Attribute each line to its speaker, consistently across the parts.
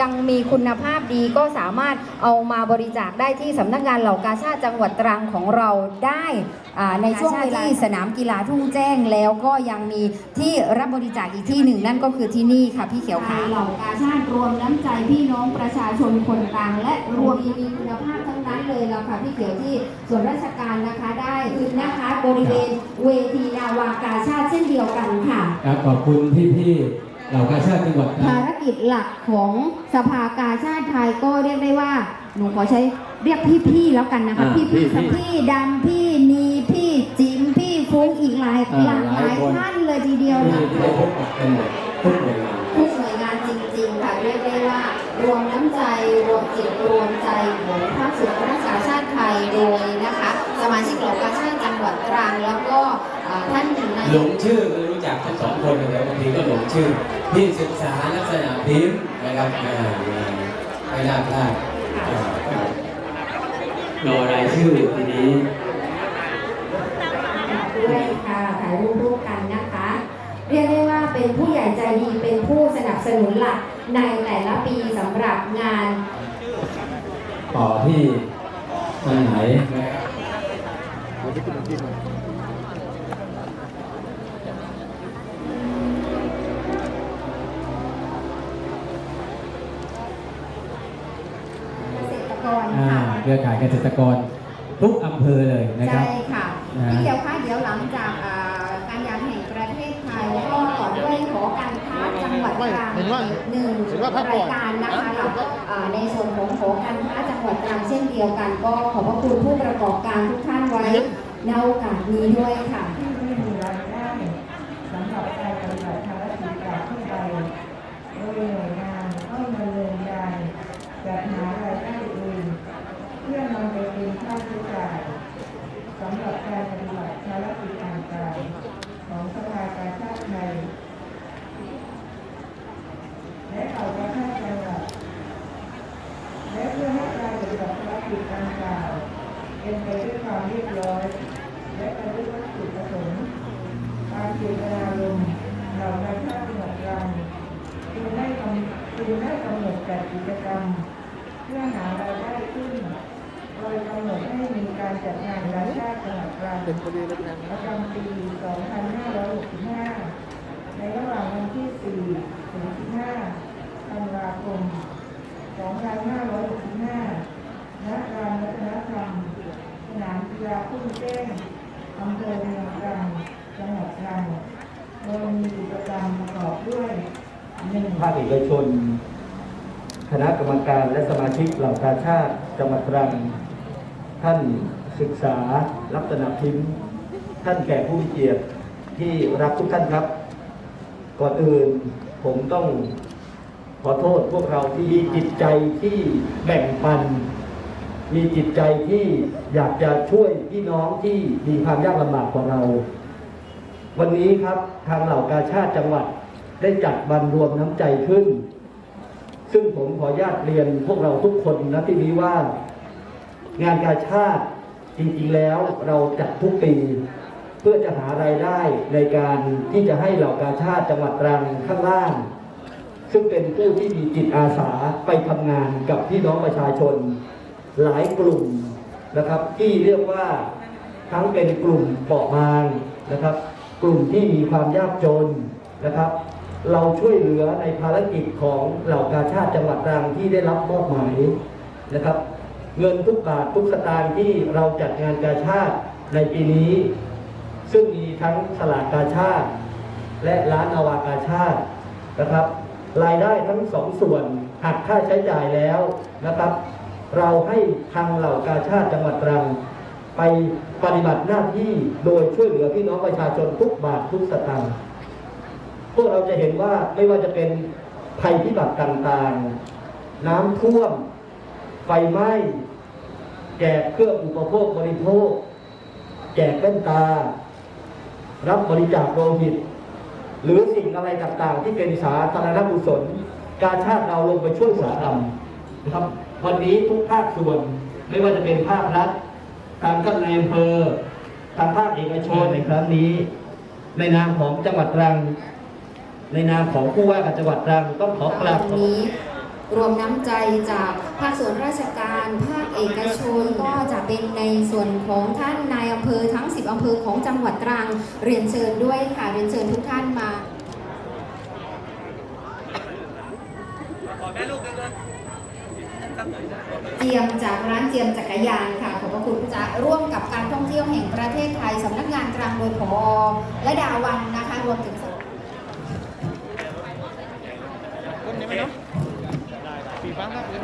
Speaker 1: ยังมีคุณภาพดีก็สามารถเอามาบริจาคได้ที่สำนักงานเหล่ากาชาติจังหวัดตรังของเราได้อ่าในช่วงเวลาที่สนามกีฬาทุ่งแจ้งแล้วก็ยังมีที่รับบริจาคอีกที่หนึ่งนั่นก็คือที่นี่ค่ะพี่เขียวขาเหล่ากาชาติรวมน้ำใจพี่น้องประชาชนคนกลางและรวมมีคุณภาพทั้งนั้นเลยละค่ะพี่เขียวที่ส่วนราชการนะคะได้คือนะคะบริเวณเวทีนาวากาชาติเช่นเดียวกันค่ะ
Speaker 2: ครับขอบคุณพี่ๆ เหล่ากาชาติจังหวัดตรั
Speaker 1: ภางรกิจหลักของสภากาชาติไทยก็เรียกได้ว่า หนูขอใช้เรียกพี่ๆแล้วกันนะคะ
Speaker 2: อ่า
Speaker 1: พี่พี่
Speaker 2: พี่ๆ
Speaker 1: พี่ดำพี่นีพี่จิมพี่ฟุ้งอีกหลาย
Speaker 2: อ่า
Speaker 1: หลากหลาย
Speaker 2: หลายคน
Speaker 1: ท่านเลยทีเดียว
Speaker 2: ที่
Speaker 1: นะ
Speaker 2: ที่ได้พบกับกันหมดทุกหน่วยงาน
Speaker 1: ทุกหน่วยงานจริงๆค่ะเรียกได้ว่ารวมน้ำใจรวมจิตรวมใจของภาคส่วนราชการชาติไทยโดยนะคะ สมาชิกเหล่ากาชาติจังหวัดตรังแล้วก็ อ่าท่านนาย
Speaker 2: หล
Speaker 1: ก
Speaker 2: งชื่อคือรู้จักทั้งสองคนแต่บางทีก็หลงชื่อที่ศึกษาลักษณะพิมพ์นะครับอ่าไม่น่าพลาดอ่ารอรายชื่อทีนี้
Speaker 1: ด้วยค่ะถ่ายรูปร่วมกันนะคะ เรียกได้ว่าเป็นผู้ใหญ่ใจดีเป็นผู้สนับสนุนหลักในแต่ละปีสำหรับงาน
Speaker 2: ต่อที่ทางไหนนะครับ
Speaker 1: เกษตรกร
Speaker 2: อ่า
Speaker 1: ค่ะ
Speaker 2: เครือข่ายเกษตรกรทุกอำเภอเลยนะค
Speaker 1: ใช่
Speaker 2: รับ
Speaker 1: ค่ะ
Speaker 2: นะ
Speaker 1: พี่เดียวคะเดี๋ยวหลังจากอ่าการยางแห่งประเทศไทยก็ต่อด้วยขอการค้าจังหวัดตรัง
Speaker 3: เห็นว่า
Speaker 1: หนึ่ง
Speaker 3: เห็นว่าพักก่
Speaker 1: รา
Speaker 3: อยน
Speaker 1: การนะคะแล้วก็อ่าในส่วนของขอการค้าจังหวัดตรังเช่นเดียวกัน ก็ขอบพระคุณผู้ประกอบการทุกท่านไว้ในโอกาสนี้ด้วยค่ะ
Speaker 4: ที่ไม่มีรายได้สำหรับการปฏิบัติภารกิจจากผู้ใดโดยหน่วยงานต้องดำเนินการจัดหารายได้เองเพื่อนำไปเป็นค่าใช้จ่ายสำหรับการปฏิบัติภารกิจต่างๆของสภากาชาติไทยและเหล่ากาชาติจังหวัดและเพื่อให้การปฏิบัติภารกิจดังกล่าว เป็นไปด้วยความเรียบร้อย และประพฤติวัตถุประสงค์ตามเจตนารมณ์เหล่านาชาติจังหวัดตรังจึงได้กำจึงได้กำหนดจัดกิจกรรม เพื่อหารายได้ขึ้นโดยกำหนดให้มีการจัดงานนาชาติจังหวัดตรัง
Speaker 3: เป็นพอดีเลยนะ
Speaker 4: ประจำปี 2565 ในระหว่างวันที่ 4 ถึง 15 ธันวาคม 2565ณลานวัฒนธรรม สนามกีฬาพุ่งแจ้งอำเภอเมืองตรังจังหวัดตรังโดยมีกิจกรรมประกอบด้วยหนึ่ง
Speaker 5: ภาคเอกชน คณะกรรมการและสมาชิกเหล่ากาชาติจังหวัดตรัง ท่านศึกษาลักษณะพิมพ์ ท่านแก่ผู้มีเกียรติที่รักทุกท่านครับ ก่อนอื่นผมต้องขอโทษพวกเราที่จิตใจที่แบ่งปัน มีจิตใจที่อยากจะช่วยพี่น้องที่มีความยากลำบากกว่าเรา วันนี้ครับทางเหล่ากาชาติจังหวัดได้จัดบันรวมน้ำใจขึ้น ซึ่งผมขออนุญาตเรียนพวกเราทุกคนนะที่นี้ว่า งานกาชาติจริงๆแล้วเราจัดทุกปีเพื่อจะหารายได้ในการที่จะให้เหล่ากาชาติจังหวัดตรังข้างล่าง ซึ่งเป็นผู้ที่มีจิตอาสาไปทำงานกับพี่น้องประชาชน หลายกลุ่มนะครับ ที่เรียกว่าทั้งเป็นกลุ่มเปราะบางนะครับ กลุ่มที่มีความยากจนนะครับ เราช่วยเหลือในภารกิจของเหล่ากาชาติจังหวัดตรังที่ได้รับมอบหมายนะครับ เงินทุกบาททุกสตางค์ที่เราจัดงานกาชาติในปีนี้ ซึ่งมีทั้งสลากกาชาติ และร้านอวากาชาตินะครับ รายได้ทั้งสองส่วนหักค่าใช้จ่ายแล้วนะครับ เราให้ทางเหล่ากาชาติจังหวัดตรัง ไปปฏิบัติหน้าที่โดยช่วยเหลือพี่น้องประชาชนทุกบาททุกสตางค์พวกเราจะเห็นว่าไม่ว่าจะเป็นภัยพิบัติต่างๆ น้ำท่วม ไฟไหม้แจกเครื่องอุปโภคบริโภค แจกแว่นตา รับบริจาคโลหิต หรือสิ่งอะไรต่างๆ ที่เป็นสาธารณกุศล การชาติเราลงไปช่วยสาธรรมนะครับ วันนี้ทุกภาคส่วน ไม่ว่าจะเป็นภาครัฐทางท่านอำเภอทางภาคเอกชนในครั้งนี้ ในนามของจังหวัดตรัง ในนามของผู้ว่าการจังหวัดตรังต้องขอกราบขอบ
Speaker 1: นี้รวมน้ำใจจากภาคส่วนราชการ ภาคเอกชนก็จะเป็นในส่วนของท่านนายอำเภอทั้ง 10อำเภอของจังหวัดตรัง เรียนเชิญด้วยค่ะ เรียนเชิญทุกท่านมาเจียมจากร้านเจียมจักรยานค่ะขอบพระคุณจะร่วมกับการท่องเที่ยวแห่งประเทศไทยสำนักงานตรังโดยผอและดาวันนะคะรวมถึง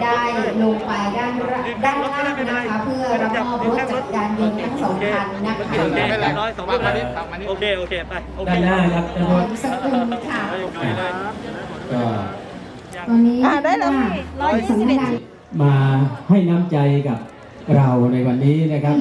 Speaker 1: ได้ลงไปด้านละด้านล่างนะคะเพื่อรับมอบรถจักรยานยนต์ทั้งสองคันนะคะ
Speaker 3: โอเคไม่เป็นไรร้อยสองพันมานิดมานิดโอเคโอเคไปโอเค
Speaker 2: ด้านหน้าครับท่าน
Speaker 1: ข
Speaker 2: ร
Speaker 1: อ
Speaker 2: ถ
Speaker 1: บสกุลค่ะ
Speaker 2: ก็
Speaker 1: ตอนนี้
Speaker 6: อ่าได้แล้วพี่
Speaker 1: ว่าสำนักงาน
Speaker 2: มาให้น้ำใจกับเราในวันนี้นะครับ